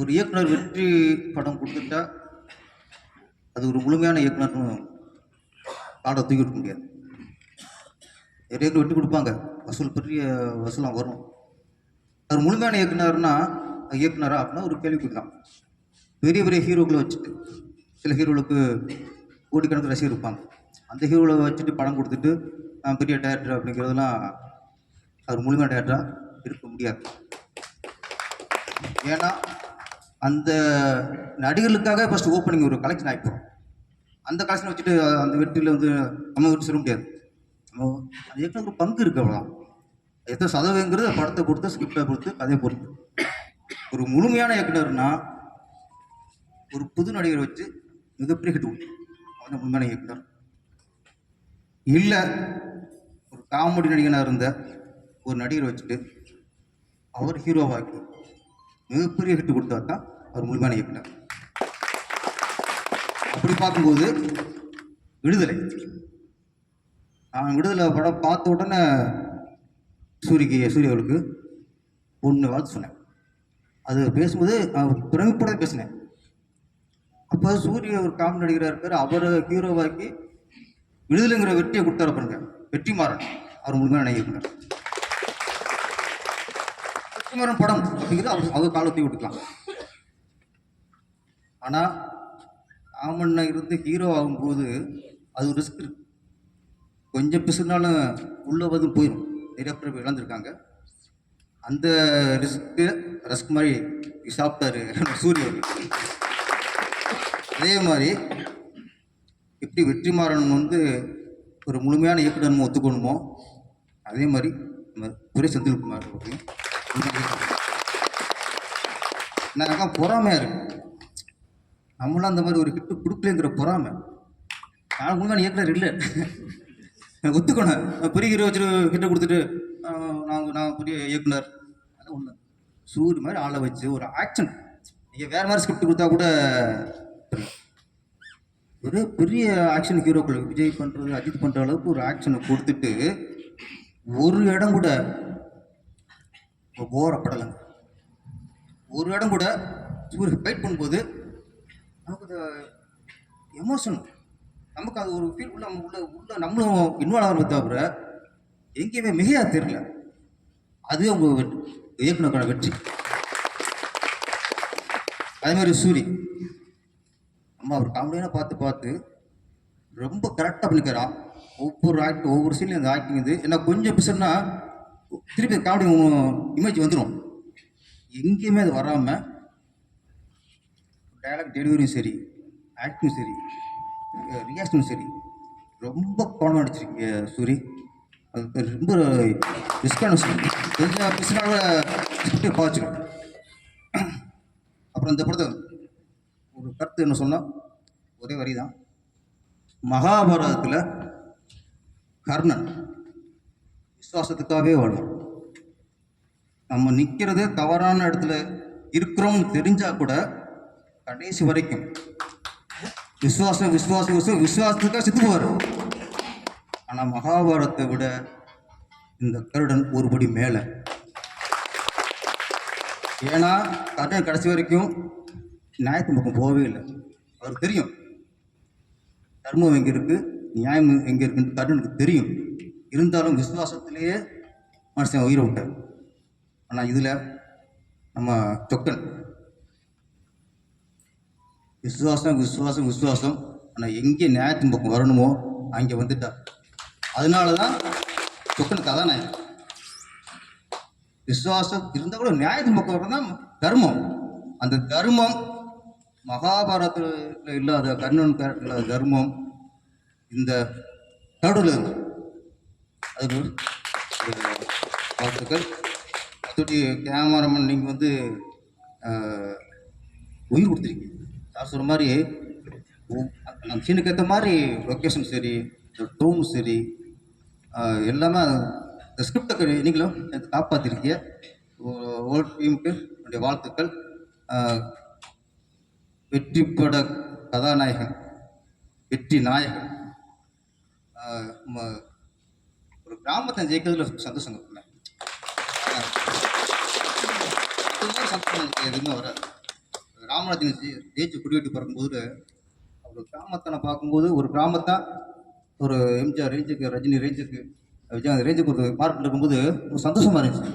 ஒரு இயக்குனர் வெற்றி படம் கொடுத்துட்டா அது ஒரு முழுமையான இயக்குனர்னு காடை தூக்கி கொடுக்க முடியாது. நிறைய பேர் வெட்டி கொடுப்பாங்க. வசூல் பெரிய வசூலாம் வரும். அது முழுமையான இயக்குனர்னா இயக்குனரா அப்படின்னா ஒரு கேள்விக்குறிதான். பெரிய பெரிய ஹீரோக்களை வச்சுட்டு சில ஹீரோக்களுக்கு கோடிக்கணக்கில் ரசிகர் இருப்பாங்க. அந்த ஹீரோவில் வச்சுட்டு படம் கொடுத்துட்டு பெரிய டேரக்டர் அப்படிங்கிறதெல்லாம் அவர் முழுமையான டேரக்டராக இருக்க முடியாது. ஏன்னா அந்த நடிகர்களுக்காக ஃபஸ்ட் ஓப்பனிங் ஒரு கலெக்ஷன் ஆகிப்போம் அந்த கலெக்ஷன் வச்சுட்டு அந்த வெற்றியில் வந்து நம்ம விட்டு சொல்ல முடியாது. நம்ம அது ஏற்கனவே ஒரு பங்கு இருக்குது அவ்வளோதான் எத்தனை சதவீதங்கிறது படத்தை பொறுத்து ஸ்கிரிப்டை பொறுத்து கதையை பொறுத்து. ஒரு முழுமையான இயக்குனர்னா ஒரு புது நடிகரை வச்சு மிகப்பெரிய ஹிட் உண்டு அவன் முழுமையான இயக்குனர். இல்லை ஒரு காமெடி நடிகனாக இருந்த ஒரு நடிகரை வச்சுட்டு அவர் ஹீரோவாக்கி மிகப்பெரிய ஹிட் கொடுத்தவர் தான் அவர் முழுமையான இயக்குனர் அப்படி பார்க்கும்போது விடுதலை. நான் விடுதலை படம் பார்த்த உடனே சூரியக்கு சூரிய அவளுக்கு ஒன்று வாழ்த்து சொன்னேன். அது பேசும்போது அவர் பேசினேன். அப்போ சூரிய ஒரு காமெடி நடிகராக இருக்கார் அவரை ஹீரோவாக்கி விடுதலைங்கிற வெற்றியை கொடுத்தாரு பாருங்க. வெற்றிமாறன் அவர் முழுமையான இயக்குனர் வெற்றிமாறன் படம். அப்படிங்கிறது அவங்க அவர் காலத்தை விட்டுக்கலாம். ஆனால் ஆமண்ணா இருந்து ஹீரோ ஆகும்போது அது ஒரு ரிஸ்க் இருக்கு. கொஞ்சம் பிசுனாலும் உள்ள வந்து போயிடும் நிறைய பேர் இழந்திருக்காங்க. அந்த ரிஸ்க்கு ரஸ்க் மாதிரி சாப்பிட்டாரு சூரிய அதே மாதிரி எப்படி வெற்றிமாறன் வந்து ஒரு முழுமையான இயக்குனர் ஒத்துக்கணுமோ அதே மாதிரி துறை செந்தில்குமார் அவர்களையும் முழுமையான இயக்குனர். பொறாமையாக இருக்கு? நம்மளாம் அந்த மாதிரி ஒரு ஹிட்டு கொடுக்கலங்கிற பொறாமை. நான் முழுமையான இயக்குனர் இல்லை ஒத்துக்கணும். நான் பெரிய ஹீரோ கொடுத்துட்டு நான் நான் பெரிய இயக்குனர். அது ஒன்று சூரிய மாதிரி ஆளை வச்சு ஒரு ஆக்ஷன் நீங்கள் வேறு மாதிரி ஸ்கிரிப்ட் கொடுத்தா கூட ஒரு பெரிய ஆக்ஷன் ஹீரோக்கள் விஜய் பண்ணுறது அஜித் பண்ணுற அளவுக்கு ஒரு ஆக்ஷனை கொடுத்துட்டு ஒரு இடம் கூட போரப்படலைங்க ஒரு இடம் கூட சூரிய ஃபைட் பண்ணும்போது நமக்கு அந்த எமோஷன் நமக்கு அது ஒரு ஃபீல் உள்ள நம்ம உள்ள உள்ள நம்மளும் இன்வால்வ் ஆகிறத தவிர எங்கேயுமே மிகையாக தெரியல. அதுவே அவங்க வெற்றி இயக்குனருக்கான வெற்றி. அதே மாதிரி சூரி. நம்ம அவர் காமெடியான பார்த்து பார்த்து ரொம்ப கரெக்டாக பண்ணிக்கிறான். ஒவ்வொரு ஆக்ட் ஒவ்வொரு சீன்லையும் அந்த ஆக்டிங் இது. ஏன்னா கொஞ்சம் பிசர்னா திருப்பி காமெடி இமேஜ் வந்துடும் எங்கேயுமே அது வராமல் டைலாக் டெலிவரியும் சரி ஆக்டிங் சரி ரியாக்ஷனும் சரி ரொம்ப கோணம் அடிச்சிருக்கு சூரி. அது ரொம்ப ரிஸ்கான விஷயம் கொஞ்சம் பிசினால பாய்ச்சிடும் அப்புறம் இந்த படத்தை ஒரு கருத்து என்ன சொன்னால் ஒரே வரி தான் மகாபாரதத்தில் கர்ணன் விசுவாசத்துக்காகவே வாழ்வான் நம்ம நிற்கிறதே தவறான இடத்துல இருக்கிறோம்னு தெரிஞ்சால் கூட கடைசி வரைக்கும் விசுவாசம் விசுவாசம் விசுவாசம் விசுவாசத்துக்காக செத்து போவார். ஆனால் மகாபாரத்தை விட இந்த கருடன் ஒருபடி மேலே. ஏன்னா கருடன் கடைசி வரைக்கும் நியாயத்து பக்கம் போகவே இல்லை. அவருக்கு தெரியும். தர்மம் எங்கே இருக்குது நியாயம் எங்கே இருக்குன்னு கருடனுக்கு தெரியும். இருந்தாலும் விசுவாசத்திலேயே மனுஷன் உயிரை விட்டார் ஆனால் இதில் நம்ம தொக்கன் விசுவாசம் விசுவாசம் விசுவாசம். ஆனால் எங்கே நியாயத்தின் பக்கம் வரணுமோ அங்கே வந்துட்டார் அதனால தான் சொக்கன் கதாநாயகன். விசுவாசம் இருந்தால் கூட நியாயத்தின் பக்கம் வரணும் தான் தர்மம். அந்த தர்மம் மகாபாரதத்தில் இல்லாத கர்ணன் இல்லாத தர்மம் இந்த கடவுள் அதுக்கு வாழ்த்துக்கள். மற்றபடி கேமராமேன் நீங்கள் வந்து உயிர் கொடுத்துருக்கீங்க நான் சொல்கிற மாதிரி நம்ம சீனுக்கு ஏற்ற மாதிரி லொக்கேஷன் சரி இந்த டோன் சரி எல்லாமே இந்த ஸ்கிரிப்டை நீங்களும் காப்பாற்றிருக்கீங்க ஓல்ட் டீமுக்கு என்னுடைய வாழ்த்துக்கள். வெற்றி பட கதாநாயகன் வெற்றி நாயகன். ஆஹ், ஒரு கிராமத்தை ஜெயிக்கிறதுல சந்தோஷம் இருக்குங்க சந்தோஷம் எனக்கு எதுவுமே வராது. ராமராஜன் ஜெ- ஜெயிச்சு குடிவெட்டி பிறக்கும்போது அவர் கிராமத்தனை பார்க்கும்போது ஒரு கிராமத்தை ஒரு எம்ஜிஆர் ரேஞ்சுக்கு ரஜினி ரேஞ்சுக்கு விஜய் ரேஞ்சுக்கு ஒரு மார்க் இருக்கும்போது ஒரு சந்தோஷமா இருந்துச்சு.